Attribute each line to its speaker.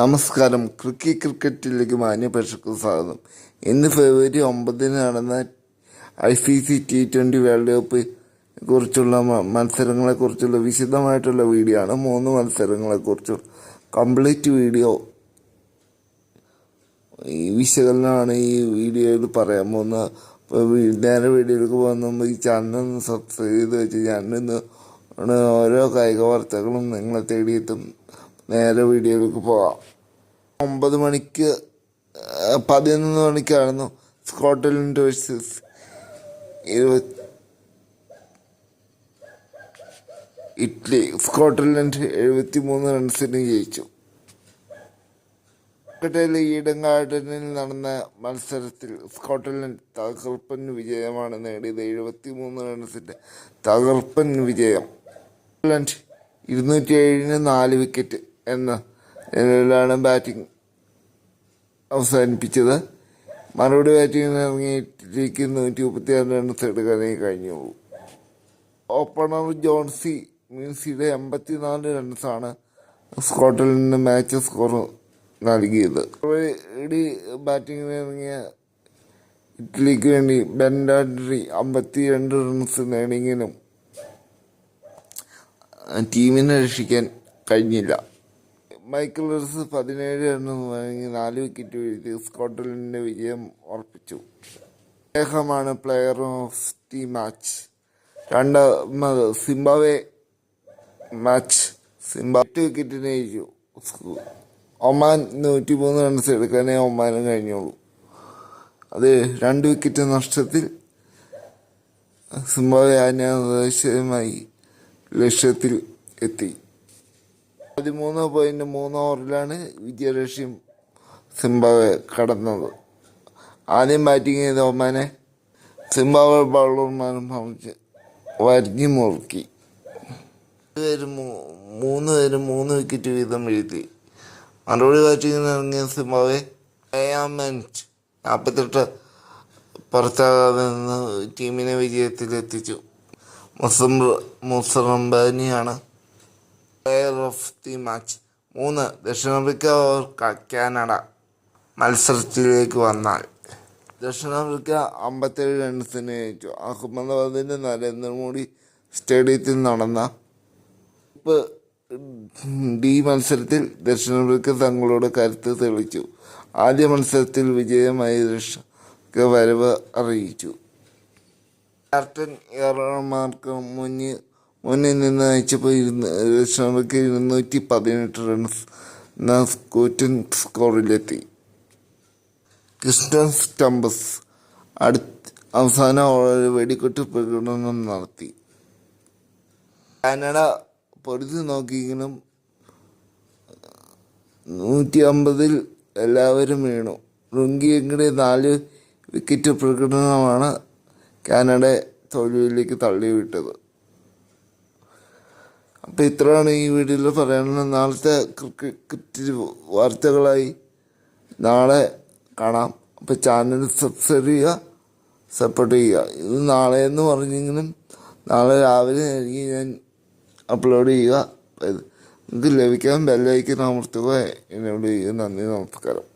Speaker 1: നമസ്കാരം. ക്രിക്കി ക്രിക്കറ്റിലേക്ക് മാന്യ പ്രേക്ഷകർക്ക് സ്വാഗതം. ഇന്ന് ഫെബ്രുവരി ഒമ്പതിന് നടന്ന I C C T twenty world cup കുറിച്ചുള്ള മത്സരങ്ങളെക്കുറിച്ചുള്ള വിശദമായിട്ടുള്ള വീഡിയോ ആണ്. മൂന്ന് മത്സരങ്ങളെക്കുറിച്ചുള്ള കംപ്ലീറ്റ് വീഡിയോ. ഈ വിശകലനമാണ് ഈ വീഡിയോയിൽ പറയാൻ പോകുന്നത്. അപ്പോൾ നേരെ വീഡിയോയിലേക്ക് പോകുന്ന ഈ ചാനൽ ഒന്ന് സബ്സ്ക്രൈബ് ചെയ്ത് വെച്ച് ചാനലിൽ നിന്ന് ഓരോ കായിക വാർത്തകളും നിങ്ങളെ തേടിയെത്തും. നേരെ വീഡിയോയിലേക്ക് പോവാം. ഒമ്പത് മണിക്ക് പതിനൊന്ന് മണിക്കായിരുന്നു സ്കോട്ട്ലൻഡ് വേഴ്സസ് ഇരുപത്തി ഇറ്റലി സ്കോട്ട്ലൻഡ് എഴുപത്തി മൂന്ന് റൺസിന് ജയിച്ചു. ക്രിക്കറ്റിലെ ഈഡൻ ഗാർഡനിൽ നടന്ന മത്സരത്തിൽ സ്കോട്ട്ലൻഡ് തകർപ്പൻ വിജയമാണ് നേടിയത്. എഴുപത്തി മൂന്ന് റൺസിന്റെ തകർപ്പൻ വിജയം. സ്കോട്ട്ലൻഡ് ഇരുന്നൂറ്റി ഏഴിന് നാല് വിക്കറ്റ് എന്ന നിലയിലാണ് ബാറ്റിംഗ് അവസാനിപ്പിച്ചത്. മറുപടി ബാറ്റിംഗിന് ഇറങ്ങിയിട്ടേക്ക് നൂറ്റി മുപ്പത്തി ആറ് റൺസ് എടുക്കാനേ കഴിഞ്ഞുള്ളൂ. ഓപ്പണർ ജോൺസി മ്യൂസിയുടെ എൺപത്തിനാല് റൺസാണ് സ്കോട്ട്ലൻഡിന് മാച്ച് സ്കോർ നൽകിയത്. ഇടി ബാറ്റിംഗിന് ഇറങ്ങിയ ഇറ്റലിക്ക് വേണ്ടി ബെൻഡാഡ്രി അമ്പത്തി രണ്ട് റൺസ് നേടിയെങ്കിലും ടീമിനെ രക്ഷിക്കാൻ കഴിഞ്ഞില്ല. മൈക്കിൾ റിസ് പതിനേഴ് എന്ന് വാങ്ങി നാല് വിക്കറ്റ് വീഴ്ത്തി സ്കോട്ട്ലൻഡിന്റെ വിജയം ഉറപ്പിച്ചു. അദ്ദേഹമാണ് പ്ലെയർ ഓഫ് ദി മാച്ച് രണ്ടാമത് സിംബാവെ മാച്ച് സിംബാ എട്ട് വിക്കറ്റിന് ജയിച്ചു സ്കൂ- ഒമാൻ നൂറ്റി മൂന്ന് റൺസ് എടുക്കാനേ ഒമാനും കഴിഞ്ഞുള്ളൂ. അത് രണ്ട് വിക്കറ്റ് നഷ്ടത്തിൽ സിംബാവെ അനാവശ്യമായി ലക്ഷ്യത്തിൽ എത്തി. പതിമൂന്ന് പോയിന്റ് മൂന്ന് ഓവറിലാണ് വിജയലക്ഷ്യം സിംബാവെ കടന്നത്. ആദ്യം ബാറ്റിംഗ് ചെയ്ത ഒമാനെ സിംബാവ് ബൗളർമാരും ഭമിച്ച് വരിഞ്ഞു മുറുക്കി. പേര് മൂന്ന് പേര് മൂന്ന് വിക്കറ്റ് വീതം വീഴ്ത്തി. മറുപടി ബാറ്റിങ്ങിന് ഇറങ്ങിയ സിംബാവെ അയാമെന്റ് നാൽപ്പത്തെട്ട് പുറത്താകാതെ നിന്ന് ടീമിനെ വിജയത്തിലെത്തിച്ചു. മുസം മുസറംബാനിയാണ് പ്ലെയർ ഓഫ് ദി മാച്ച് മൂന്ന് ദക്ഷിണാഫ്രിക്ക ഓർ കാനഡ. മത്സരത്തിലേക്ക് വന്നാൽ. ദക്ഷിണാഫ്രിക്ക അമ്പത്തേഴ് റൺസിന് ജയിച്ചു. അഹമ്മദാബാദിന്റെ നരേന്ദ്രമോദി സ്റ്റേഡിയത്തിൽ നടന്ന ഡി മത്സരത്തിൽ ദക്ഷിണാഫ്രിക്ക തങ്ങളുടെ കരുത്ത് തെളിച്ചു ആദ്യ മത്സരത്തിൽ വിജയമായി ദക്ഷിണ വരവ് അറിയിച്ചു. ക്യാപ്റ്റൻ എറമാർക്ക് മുന്നിൽ മുന്നിൽ നിന്ന് അയച്ചപ്പോൾ ഇരുന്ന് ഇരുന്നൂറ്റി പതിനെട്ട് റൺസ് എന്ന കൂറ്റൻ സ്കോറിലെത്തി ക്രിസ്റ്റൻ സ്റ്റംബസ് അടുത്ത അവസാന ഓവറിൽ വെടിക്കെട്ട് പ്രകടനം നടത്തി. കാനഡ പൊരുതി നോക്കിയെങ്കിലും നൂറ്റി അമ്പതിൽ എല്ലാവരും വീണു. റുങ്കിയുടെ നാല് വിക്കറ്റ് പ്രകടനമാണ് കാനഡ തോൽവിയിലേക്ക് തള്ളിവിട്ടത്. അപ്പം ഇത്രയാണ് ഈ വീഡിയോയിൽ പറയാനുള്ളത്. നാളത്തെ ക്രിക്കറ്റ് വാർത്തകളായി നാളെ കാണാം. അപ്പം ചാനൽ സബ്സ്ക്രൈബ് ചെയ്യുക സപ്പോർട്ട് ചെയ്യുക. ഇത് നാളെ എന്ന് പറഞ്ഞെങ്കിലും നാളെ രാവിലെ ആയിരിക്കും ഞാൻ അപ്ലോഡ് ചെയ്യുക. നിങ്ങൾക്ക് ലഭിക്കാൻ ബെല്ലൈക്കൻ അമർത്തുക. എന്നോട് ചെയ്യുക നന്ദി നമസ്കാരം.